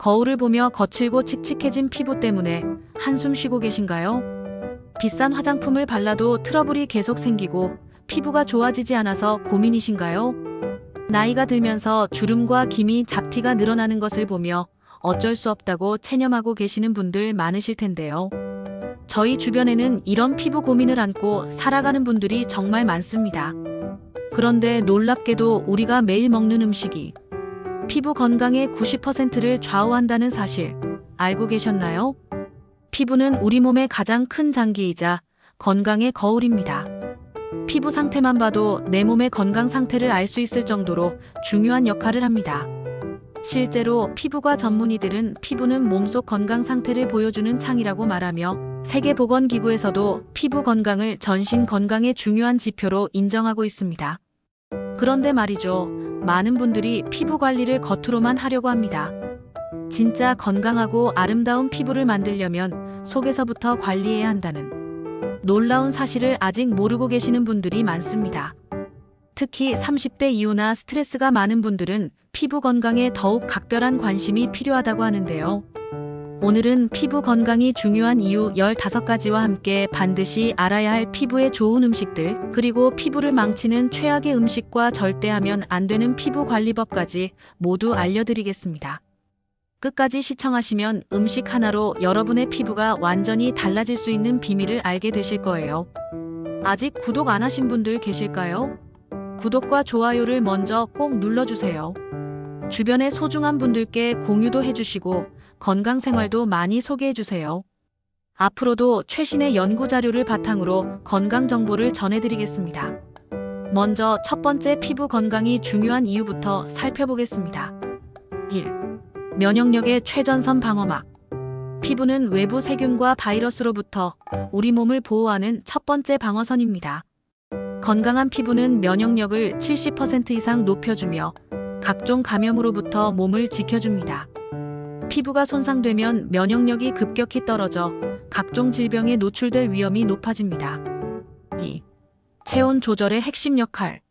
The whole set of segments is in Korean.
거울을 보며 거칠고 칙칙해진 피부 때문에 한숨 쉬고 계신가요? 비싼 화장품을 발라도 트러블이 계속 생기고 피부가 좋아지지 않아서 고민이신가요? 나이가 들면서 주름과 기미, 잡티가 늘어나는 것을 보며 어쩔 수 없다고 체념하고 계시는 분들 많으실 텐데요. 저희 주변에는 이런 피부 고민을 안고 살아가는 분들이 정말 많습니다. 그런데 놀랍게도 우리가 매일 먹는 음식이 피부 건강의 90%를 좌우한다는 사실 알고 계셨나요? 피부는 우리 몸의 가장 큰 장기이자 건강의 거울입니다. 피부 상태만 봐도 내 몸의 건강 상태를 알 수 있을 정도로 중요한 역할을 합니다. 실제로 피부과 전문의들은 피부는 몸속 건강 상태를 보여주는 창이라고 말하며 세계보건기구에서도 피부 건강을 전신 건강의 중요한 지표로 인정하고 있습니다. 그런데 말이죠. 많은 분들이 피부 관리를 겉으로만 하려고 합니다. 진짜 건강하고 아름다운 피부를 만들려면 속에서부터 관리해야 한다는 놀라운 사실을 아직 모르고 계시는 분들이 많습니다. 특히 30대 이후나 스트레스가 많은 분들은 피부 건강에 더욱 각별한 관심이 필요하다고 하는데요. 오늘은 피부 건강이 중요한 이유 15가지와 함께 반드시 알아야 할 피부에 좋은 음식들, 그리고 피부를 망치는 최악의 음식과 절대 하면 안 되는 피부 관리법까지 모두 알려드리겠습니다. 끝까지 시청하시면 음식 하나로 여러분의 피부가 완전히 달라질 수 있는 비밀을 알게 되실 거예요. 아직 구독 안 하신 분들 계실까요? 구독과 좋아요를 먼저 꼭 눌러주세요. 주변의 소중한 분들께 공유도 해주시고 건강 생활도 많이 소개해주세요. 앞으로도 최신의 연구 자료를 바탕으로 건강 정보를 전해드리겠습니다. 먼저 첫 번째 피부 건강이 중요한 이유부터 살펴보겠습니다. 1. 면역력의 최전선 방어막. 피부는 외부 세균과 바이러스로부터 우리 몸을 보호하는 첫 번째 방어선입니다. 건강한 피부는 면역력을 70% 이상 높여주며 각종 감염으로부터 몸을 지켜줍니다. 피부가 손상되면 면역력이 급격히 떨어져 각종 질병에 노출될 위험이 높아집니다. 2. 체온 조절의 핵심 역할.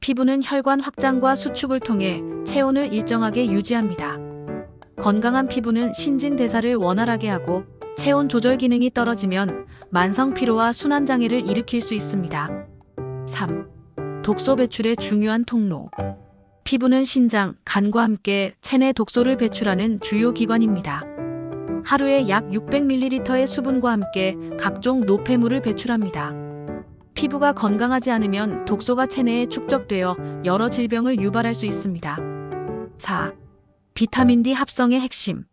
피부는 혈관 확장과 수축을 통해 체온을 일정하게 유지합니다. 건강한 피부는 신진대사를 원활하게 하고 체온 조절 기능이 떨어지면 만성 피로와 순환 장애를 일으킬 수 있습니다. 3. 독소 배출의 중요한 통로. 피부는 신장, 간과 함께 체내 독소를 배출하는 주요 기관입니다. 하루에 약 600ml의 수분과 함께 각종 노폐물을 배출합니다. 피부가 건강하지 않으면 독소가 체내에 축적되어 여러 질병을 유발할 수 있습니다. 4. 비타민 D 합성의 핵심.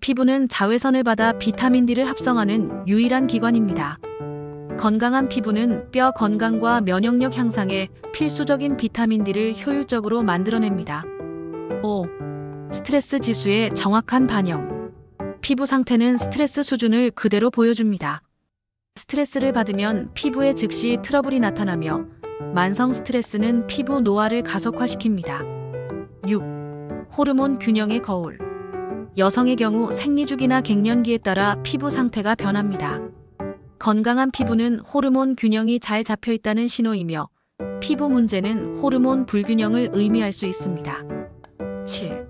피부는 자외선을 받아 비타민 D를 합성하는 유일한 기관입니다. 건강한 피부는 뼈 건강과 면역력 향상에 필수적인 비타민 D를 효율적으로 만들어냅니다. 5. 스트레스 지수의 정확한 반영. 피부 상태는 스트레스 수준을 그대로 보여줍니다. 스트레스를 받으면 피부에 즉시 트러블이 나타나며 만성 스트레스는 피부 노화를 가속화시킵니다. 6. 호르몬 균형의 거울. 여성의 경우 생리주기나 갱년기에 따라 피부 상태가 변합니다. 건강한 피부는 호르몬 균형이 잘 잡혀 있다는 신호이며 피부 문제는 호르몬 불균형을 의미할 수 있습니다. 7.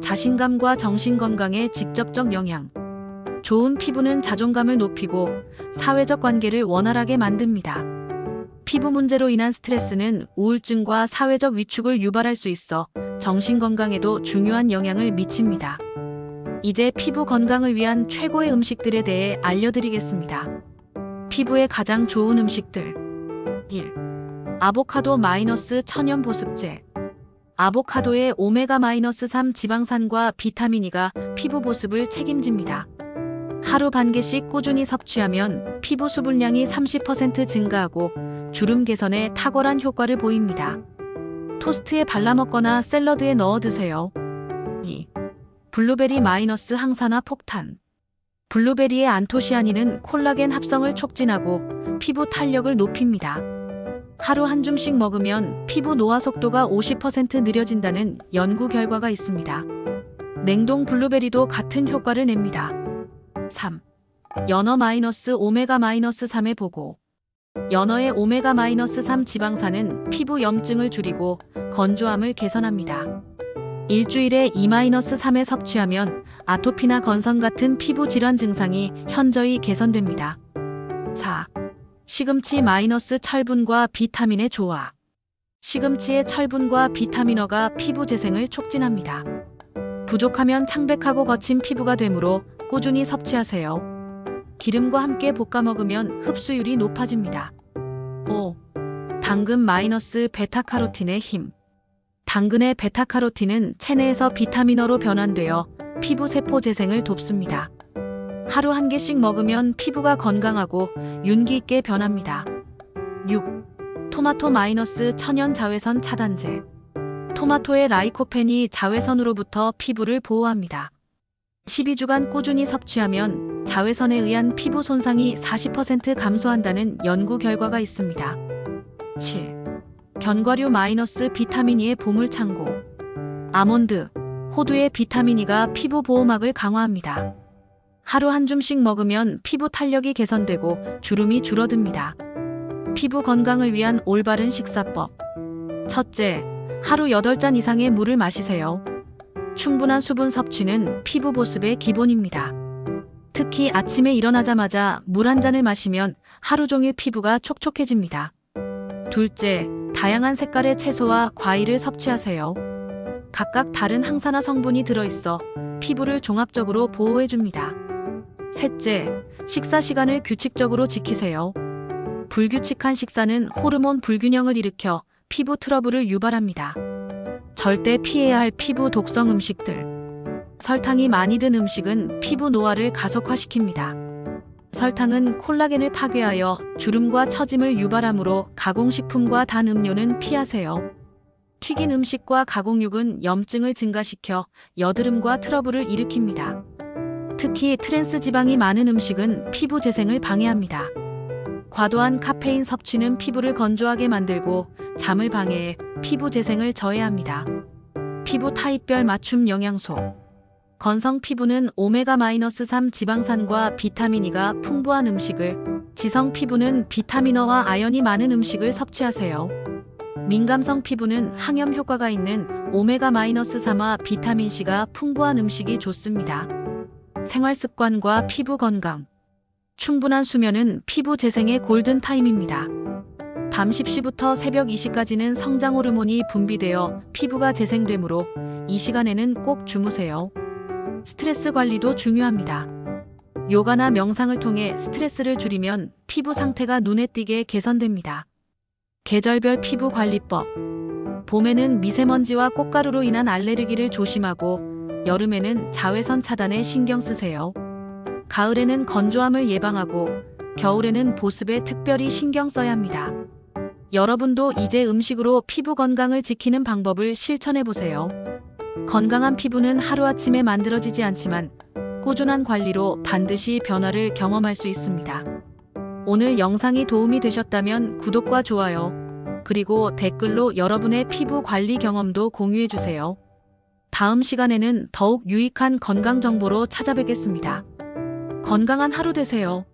자신감과 정신 건강에 직접적 영향. 좋은 피부는 자존감을 높이고 사회적 관계를 원활하게 만듭니다. 피부 문제로 인한 스트레스는 우울증과 사회적 위축을 유발할 수 있어 정신 건강에도 중요한 영향을 미칩니다. 이제 피부 건강을 위한 최고의 음식들에 대해 알려드리겠습니다. 피부에 가장 좋은 음식들 1. 아보카도 마이너스 천연 보습제 아보카도의 오메가 마이너스 3 지방산과 비타민 E가 피부 보습을 책임집니다. 하루 반 개씩 꾸준히 섭취하면 피부 수분량이 30% 증가하고 주름 개선에 탁월한 효과를 보입니다. 토스트에 발라 먹거나 샐러드에 넣어 드세요. 2. 블루베리 마이너스 항산화 폭탄 블루베리의 안토시아닌은 콜라겐 합성을 촉진하고 피부 탄력을 높입니다. 하루 한 줌씩 먹으면 피부 노화 속도가 50% 느려진다는 연구 결과가 있습니다. 냉동 블루베리도 같은 효과를 냅니다. 3. 연어 마이너스 오메가 마이너스 3의 보고 연어의 오메가 마이너스 3 지방산은 피부 염증을 줄이고 건조함을 개선합니다. 일주일에 2-3회 섭취하면 아토피나 건성 같은 피부 질환 증상이 현저히 개선됩니다. 4. 시금치 마이너스 철분과 비타민의 조화. 시금치의 철분과 비타민어가 피부 재생을 촉진합니다. 부족하면 창백하고 거친 피부가 되므로 꾸준히 섭취하세요. 기름과 함께 볶아 먹으면 흡수율이 높아집니다. 5. 당근 마이너스 베타카로틴의 힘. 당근의 베타카로틴은 체내에서 비타민어로 변환되어 피부 세포 재생을 돕습니다. 하루 한 개씩 먹으면 피부가 건강하고 윤기 있게 변합니다. 6. 토마토 마이너스 천연 자외선 차단제. 토마토의 라이코펜이 자외선으로부터 피부를 보호합니다. 12주간 꾸준히 섭취하면 자외선에 의한 피부 손상이 40% 감소한다는 연구 결과가 있습니다. 7. 견과류 마이너스 비타민 E의 보물 창고. 아몬드, 호두의 비타민 E가 피부 보호막을 강화합니다. 하루 한 줌씩 먹으면 피부 탄력이 개선되고 주름이 줄어듭니다. 피부 건강을 위한 올바른 식사법. 첫째, 하루 8잔 이상의 물을 마시세요. 충분한 수분 섭취는 피부 보습의 기본입니다. 특히 아침에 일어나자마자 물 한 잔을 마시면 하루 종일 피부가 촉촉해집니다. 둘째, 다양한 색깔의 채소와 과일을 섭취하세요. 각각 다른 항산화 성분이 들어있어 피부를 종합적으로 보호해줍니다. 셋째, 식사 시간을 규칙적으로 지키세요. 불규칙한 식사는 호르몬 불균형을 일으켜 피부 트러블을 유발합니다. 절대 피해야 할 피부 독성 음식들. 설탕이 많이 든 음식은 피부 노화를 가속화시킵니다. 설탕은 콜라겐을 파괴하여 주름과 처짐을 유발하므로 가공식품과 단 음료는 피하세요. 튀긴 음식과 가공육은 염증을 증가시켜 여드름과 트러블을 일으킵니다. 특히 트랜스 지방이 많은 음식은 피부 재생을 방해합니다. 과도한 카페인 섭취는 피부를 건조하게 만들고 잠을 방해해 피부 재생을 저해합니다. 피부 타입별 맞춤 영양소. 건성 피부는 오메가-3 지방산과 비타민 E가 풍부한 음식을, 지성 피부는 비타민어와 아연이 많은 음식을 섭취하세요. 민감성 피부는 항염 효과가 있는 오메가-3와 비타민 C가 풍부한 음식이 좋습니다. 생활 습관과 피부 건강. 충분한 수면은 피부 재생의 골든 타임입니다. 밤 10시부터 새벽 2시까지는 성장 호르몬이 분비되어 피부가 재생되므로 이 시간에는 꼭 주무세요. 스트레스 관리도 중요합니다. 요가나 명상을 통해 스트레스를 줄이면 피부 상태가 눈에 띄게 개선됩니다. 계절별 피부 관리법. 봄에는 미세먼지와 꽃가루로 인한 알레르기를 조심하고 여름에는 자외선 차단에 신경 쓰세요. 가을에는 건조함을 예방하고 겨울에는 보습에 특별히 신경 써야 합니다. 여러분도 이제 음식으로 피부 건강을 지키는 방법을 실천해 보세요. 건강한 피부는 하루아침에 만들어지지 않지만 꾸준한 관리로 반드시 변화를 경험할 수 있습니다. 오늘 영상이 도움이 되셨다면 구독과 좋아요, 그리고 댓글로 여러분의 피부 관리 경험도 공유해 주세요. 다음 시간에는 더욱 유익한 건강 정보로 찾아뵙겠습니다. 건강한 하루 되세요.